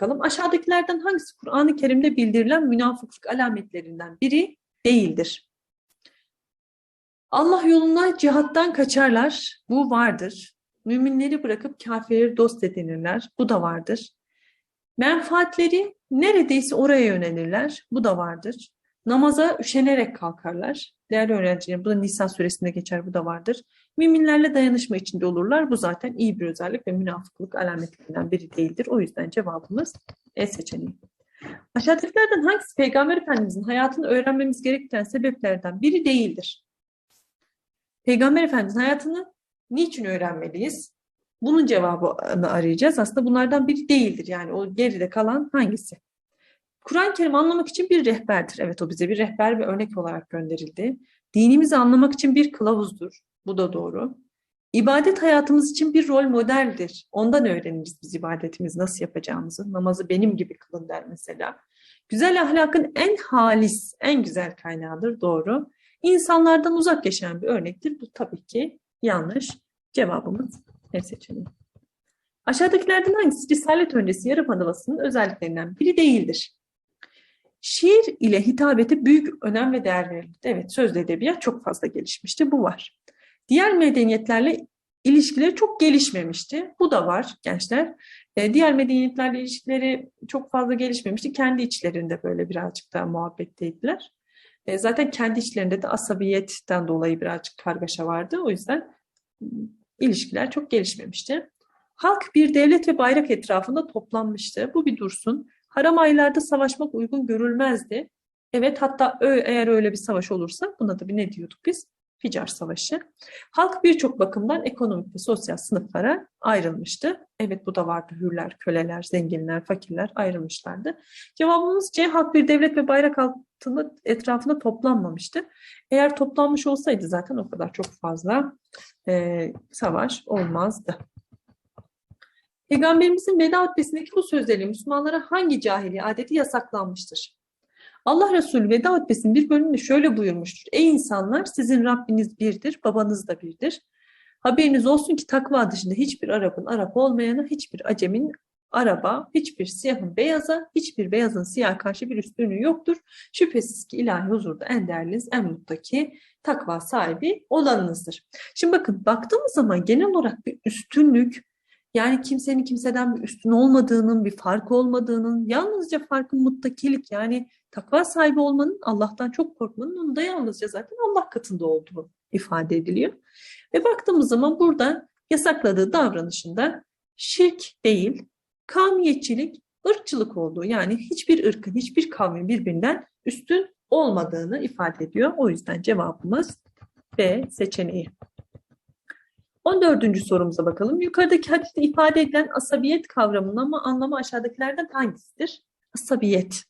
bakalım. Aşağıdakilerden hangisi Kur'an-ı Kerim'de bildirilen münafıklık alametlerinden biri değildir? Allah yoluna cihattan kaçarlar. Bu vardır. Müminleri bırakıp kafirleri dost edinirler. Bu da vardır. Menfaatleri neredeyse oraya yönelirler. Bu da vardır. Namaza üşenerek kalkarlar. Değerli öğrencilerim, bu da Nisa suresinde geçer, bu da vardır. Müminlerle dayanışma içinde olurlar. Bu zaten iyi bir özellik ve münafıklık alametlerinden biri değildir. O yüzden cevabımız E seçeneği. Aşağıdakilerden hangisi Peygamber Efendimizin hayatını öğrenmemiz gereken sebeplerden biri değildir? Peygamber Efendimizin hayatını niçin öğrenmeliyiz? Bunun cevabını arayacağız. Aslında bunlardan biri değildir. Yani o geride kalan hangisi? Kur'an-ı Kerim anlamak için bir rehberdir. Evet o bize bir rehber ve örnek olarak gönderildi. Dinimizi anlamak için bir kılavuzdur. Bu da doğru. İbadet hayatımız için bir rol modeldir. Ondan öğreniriz biz ibadetimizi nasıl yapacağımızı. Namazı benim gibi kılın der mesela. Güzel ahlakın en halis, en güzel kaynağıdır. Doğru. İnsanlardan uzak yaşayan bir örnektir. Bu tabii ki yanlış. Cevabımız ne seçeneği? Aşağıdakilerden hangisi Risalet öncesi yarım havasının özelliklerinden biri değildir? Şiir ile hitabete büyük önem ve değer verildi. Evet, sözlü edebiyat çok fazla gelişmişti. Bu var. Diğer medeniyetlerle ilişkileri çok gelişmemişti. Bu da var gençler. E, diğer medeniyetlerle ilişkileri çok fazla gelişmemişti. Kendi içlerinde böyle birazcık daha muhabbetteydiler. E, zaten kendi içlerinde de asabiyetten dolayı birazcık kargaşa vardı. O yüzden ilişkiler çok gelişmemişti. Halk bir devlet ve bayrak etrafında toplanmıştı. Bu bir dursun. Haram aylarda savaşmak uygun görülmezdi. Evet hatta eğer öyle bir savaş olursa buna da bir ne diyorduk biz? Ficar Savaşı. Halk birçok bakımdan ekonomik ve sosyal sınıflara ayrılmıştı. Evet bu da vardı. Hürler, köleler, zenginler, fakirler ayrılmışlardı. Cevabımız C. Halk bir devlet ve bayrak altında etrafında toplanmamıştı. Eğer toplanmış olsaydı zaten o kadar çok fazla e, savaş olmazdı. Peygamberimizin veda hutbesindeki bu sözleri Müslümanlara hangi cahiliye adeti yasaklanmıştır? Allah Resulü veda hutbesinin bir bölümünde şöyle buyurmuştur. Ey insanlar sizin Rabbiniz birdir, babanız da birdir. Haberiniz olsun ki takva dışında hiçbir Arap'ın Arap olmayana, hiçbir Acem'in araba, hiçbir siyahın beyaza, hiçbir beyazın siyah karşı bir üstünlüğü yoktur. Şüphesiz ki ilahi huzurda en değerliniz, en muttaki, takva sahibi olanınızdır. Şimdi bakın baktığımız zaman genel olarak bir üstünlük, yani kimsenin kimseden bir üstün olmadığının, bir fark olmadığının, yalnızca farkın muttakilik yani takva sahibi olmanın, Allah'tan çok korkmanın onun da yalnızca zaten Allah katında olduğu ifade ediliyor. Ve baktığımız zaman burada yasakladığı davranışında şirk değil, kavmiyetçilik, ırkçılık olduğu yani hiçbir ırkın, hiçbir kavmin birbirinden üstün olmadığını ifade ediyor. O yüzden cevabımız B seçeneği. 14. sorumuza bakalım. Yukarıdaki hadiste ifade edilen asabiyet kavramının ama anlamı aşağıdakilerden hangisidir? Asabiyet.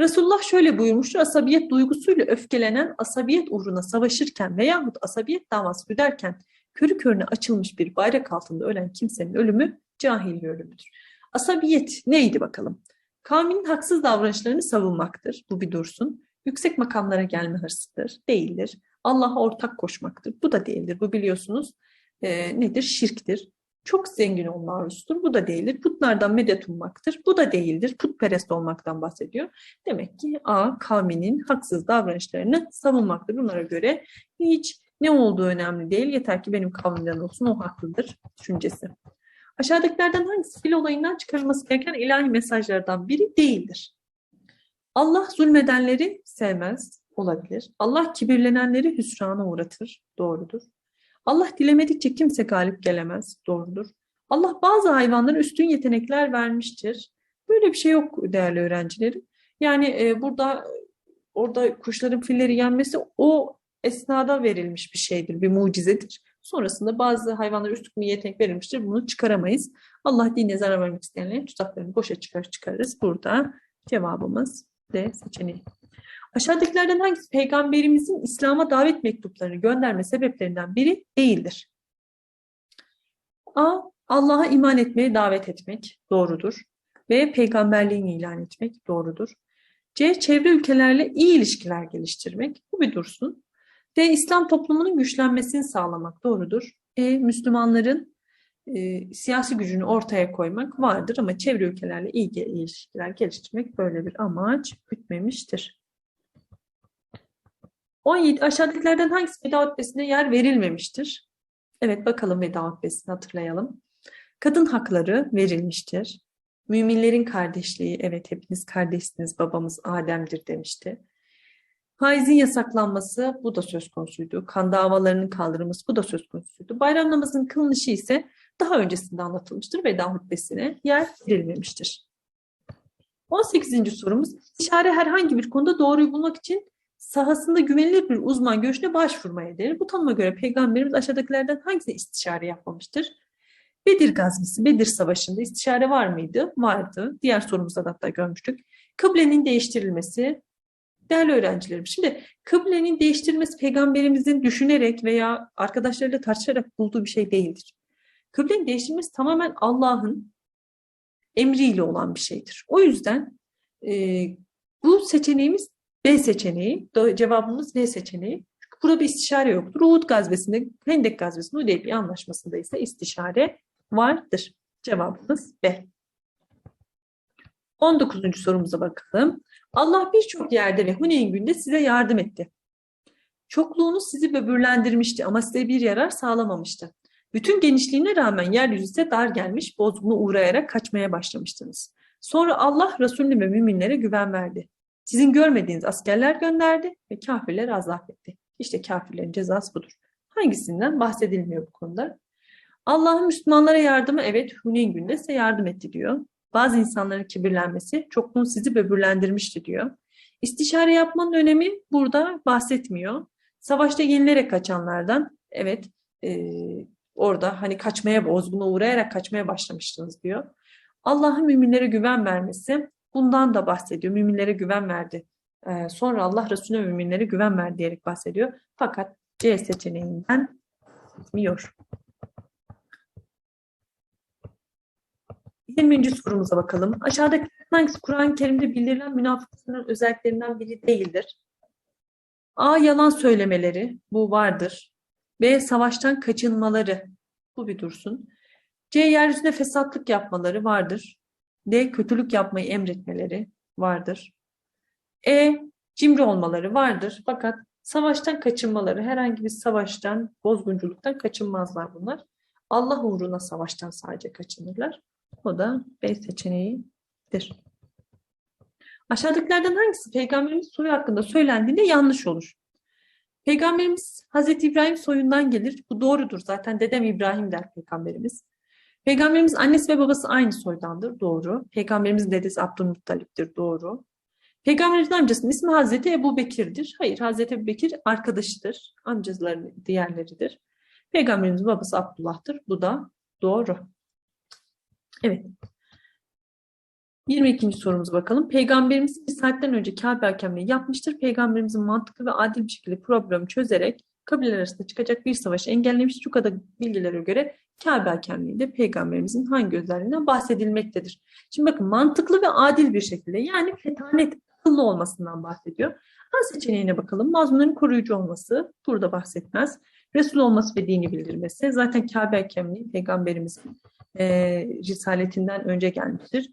Resulullah şöyle buyurmuştur. Asabiyet duygusuyla öfkelenen, asabiyet uğruna savaşırken veyahut asabiyet davası güderken körü körüne açılmış bir bayrak altında ölen kimsenin ölümü cahilli ölümüdür. Asabiyet neydi bakalım? Kavminin haksız davranışlarını savunmaktır. Bu bir dursun. Yüksek makamlara gelme hırsıdır. Değildir. Allah'a ortak koşmaktır. Bu da değildir. Bu biliyorsunuz e, nedir? Şirktir. Çok zengin olma arzusudur. Bu da değildir. Putlardan medet ummaktır. Bu da değildir. Putperest olmaktan bahsediyor. Demek ki A kavminin haksız davranışlarını savunmaktır. Bunlara göre hiç ne olduğu önemli değil. Yeter ki benim kavmimden olsun o haklıdır düşüncesi. Aşağıdakilerden hangisi fil olayından çıkarılması gereken ilahi mesajlardan biri değildir? Allah zulmedenleri sevmez olabilir. Allah kibirlenenleri hüsrana uğratır. Doğrudur. Allah dilemedikçe kimse galip gelemez. Doğrudur. Allah bazı hayvanlara üstün yetenekler vermiştir. Böyle bir şey yok değerli öğrencilerim. Yani e, burada orada kuşların filleri yenmesi o esnada verilmiş bir şeydir, bir mucizedir. Sonrasında bazı hayvanlara üstün bir yetenek verilmiştir. Bunu çıkaramayız. Allah dine zarar vermek isteyenlerin tuzaklarını boşa çıkar çıkarırız. Burada cevabımız D seçeneği. Aşağıdakilerden hangisi peygamberimizin İslam'a davet mektuplarını gönderme sebeplerinden biri değildir? A. Allah'a iman etmeye davet etmek doğrudur. B. Peygamberliğini ilan etmek doğrudur. C. Çevre ülkelerle iyi ilişkiler geliştirmek. Bu bir dursun. D. İslam toplumunun güçlenmesini sağlamak doğrudur. E. Müslümanların e, siyasi gücünü ortaya koymak vardır ama çevre ülkelerle iyi ilişkiler geliştirmek böyle bir amaç gütmemiştir. 17. Aşağıdakilerden hangisi veda hutbesine yer verilmemiştir? Evet bakalım veda hutbesini hatırlayalım. Kadın hakları verilmiştir. Müminlerin kardeşliği, evet hepiniz kardeşsiniz, babamız Adem'dir demişti. Faizin yasaklanması, bu da söz konusuydu. Kan davalarının kaldırılması, bu da söz konusuydu. Bayram namazının kılınışı ise daha öncesinde anlatılmıştır. Veda hutbesine yer verilmemiştir. 18. sorumuz, istişare herhangi bir konuda doğruyu bulmak için sahasında güvenilir bir uzman görüşüne başvurmaya denir. Bu tanıma göre Peygamberimiz aşağıdakilerden hangisine istişare yapmamıştır? Bedir gazvesi, Bedir Savaşı'nda istişare var mıydı? Vardı. Diğer sorumuzda da hatta görmüştük. Kıblenin değiştirilmesi, değerli öğrencilerim. Şimdi kıblenin değiştirilmesi peygamberimizin düşünerek veya arkadaşlarıyla tartışarak bulduğu bir şey değildir. Kıblenin değiştirilmesi tamamen Allah'ın emriyle olan bir şeydir. O yüzden e, bu seçeneğimiz B seçeneği, cevabımız B seçeneği. Burada istişare yoktur. Uhud gazvesinde, Hendek gazvesinde, Hudeybiye anlaşmasında ise istişare vardır. Cevabımız B. 19. sorumuza bakalım. Allah birçok yerde ve Huneyn günde size yardım etti. Çokluğunuz sizi böbürlendirmişti ama size bir yarar sağlamamıştı. Bütün genişliğine rağmen yeryüzü size dar gelmiş, bozguna uğrayarak kaçmaya başlamıştınız. Sonra Allah Resulü ve müminlere güven verdi. Sizin görmediğiniz askerler gönderdi ve kafirleri azap etti. İşte kafirlerin cezası budur. Hangisinden bahsedilmiyor bu konuda? Allah'ın Müslümanlara yardımı evet Huneyn günde size yardım etti diyor. Bazı insanların kibirlenmesi çokluğun sizi böbürlendirmişti diyor. İstişare yapmanın önemi burada bahsetmiyor. Savaşta yenilerek kaçanlardan evet e, orada hani kaçmaya bozguna uğrayarak kaçmaya başlamıştınız diyor. Allah'ın müminlere güven vermesi bundan da bahsediyor. Müminlere güven verdi. Ee, sonra Allah Resulüne müminlere güven verdi diyerek bahsediyor. Fakat C seçeneğinden gitmiyor. 20. sorumuza bakalım. Aşağıdaki hangisi Kur'an-ı Kerim'de bildirilen münafıkların özelliklerinden biri değildir? A. Yalan söylemeleri. Bu vardır. B. Savaştan kaçınmaları. Bu bir dursun. C. Yeryüzünde fesatlık yapmaları vardır. D. Kötülük yapmayı emretmeleri vardır. E. Cimri olmaları vardır. Fakat savaştan kaçınmaları, herhangi bir savaştan, bozgunculuktan kaçınmazlar bunlar. Allah uğruna savaştan sadece kaçınırlar. O da B seçeneğidir. Aşağıdakilerden hangisi Peygamberimiz soyu hakkında söylendiğinde yanlış olur? Peygamberimiz Hazreti İbrahim soyundan gelir. Bu doğrudur. Zaten dedem İbrahim der Peygamberimiz. Peygamberimiz annesi ve babası aynı soydandır. Doğru. Peygamberimizin dedesi Abdülmuttalip'tir. Doğru. Peygamberimizin amcasının ismi Hazreti Ebu Bekir'dir. Hayır, Hazreti Ebu Bekir arkadaşıdır. Amcaların diğerleridir. Peygamberimizin babası Abdullah'tır. Bu da doğru. Evet. 22. sorumuza bakalım. Peygamberimiz bir saatten önce Kabe hakemliği yapmıştır. Peygamberimizin mantıklı ve adil bir şekilde problemi çözerek kabileler arasında çıkacak bir savaşı engellemiş. Şu kadar bilgilere göre Kabe hakemliğinde peygamberimizin hangi özelliğinden bahsedilmektedir? Şimdi bakın mantıklı ve adil bir şekilde yani fetanet akıllı olmasından bahsediyor. A seçeneğine bakalım. Mazmunların koruyucu olması burada bahsetmez. Resul olması ve dini bildirmesi. Zaten Kabe hakemliği peygamberimizin e, risaletinden önce gelmiştir.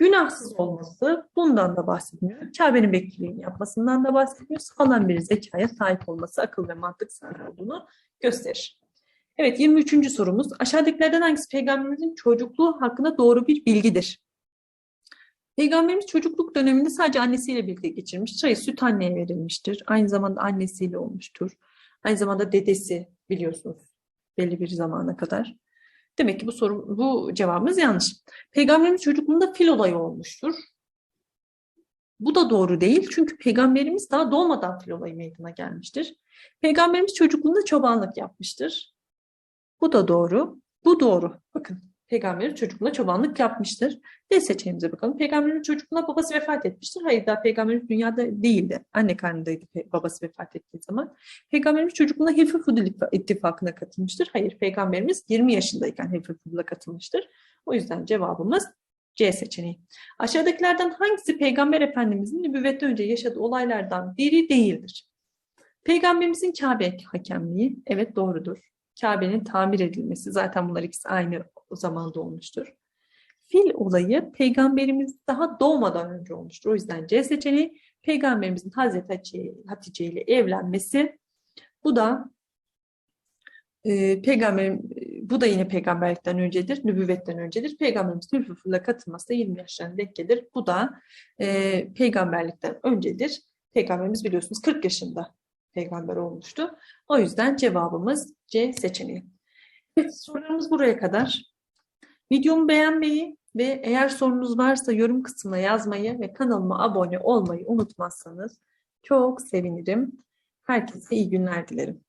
Günahsız olması bundan da bahsetmiyor. Kabe'nin bekçiliğini yapmasından da bahsetmiyor. Sağlam bir zekaya sahip olması, akıl ve mantık sahibi olduğunu gösterir. Evet 23. sorumuz. Aşağıdakilerden hangisi peygamberimizin çocukluğu hakkında doğru bir bilgidir? Peygamberimiz çocukluk döneminde sadece annesiyle birlikte geçirmiş. Çayı süt anneye verilmiştir. Aynı zamanda annesiyle olmuştur. Aynı zamanda dedesi biliyorsunuz belli bir zamana kadar. Demek ki bu soru, bu cevabımız yanlış. Peygamberimiz çocukluğunda fil olayı olmuştur. Bu da doğru değil çünkü peygamberimiz daha doğmadan fil olayı meydana gelmiştir. Peygamberimiz çocukluğunda çobanlık yapmıştır. Bu da doğru. Bu doğru. Bakın peygamberimiz çocukluğunda çobanlık yapmıştır. D seçeneğimize bakalım. Peygamberimiz çocukluğunda babası vefat etmiştir. Hayır daha peygamberimiz dünyada değildi. Anne karnındaydı babası vefat ettiği zaman. Peygamberimiz çocukluğunda Hilf-i Fudul ittifakına katılmıştır. Hayır peygamberimiz 20 yaşındayken Hilf-i Fudul'a katılmıştır. O yüzden cevabımız C seçeneği. Aşağıdakilerden hangisi Peygamber Efendimizin nübüvvetten önce yaşadığı olaylardan biri değildir? Peygamberimizin Kabe hakemliği, evet doğrudur. Kabe'nin tamir edilmesi. Zaten bunlar ikisi aynı zamanda olmuştur. Fil olayı peygamberimiz daha doğmadan önce olmuştur. O yüzden C seçeneği peygamberimizin Hazreti Hatice, ile evlenmesi. Bu da e, peygamberim bu da yine peygamberlikten öncedir, nübüvvetten öncedir. Peygamberimiz nüfusuyla katılması da 20 yaşlarına denk gelir. Bu da e, peygamberlikten öncedir. Peygamberimiz biliyorsunuz 40 yaşında peygamber olmuştu. O yüzden cevabımız C seçeneği. Evet, sorularımız buraya kadar. Videomu beğenmeyi ve eğer sorunuz varsa yorum kısmına yazmayı ve kanalıma abone olmayı unutmazsanız çok sevinirim. Herkese iyi günler dilerim.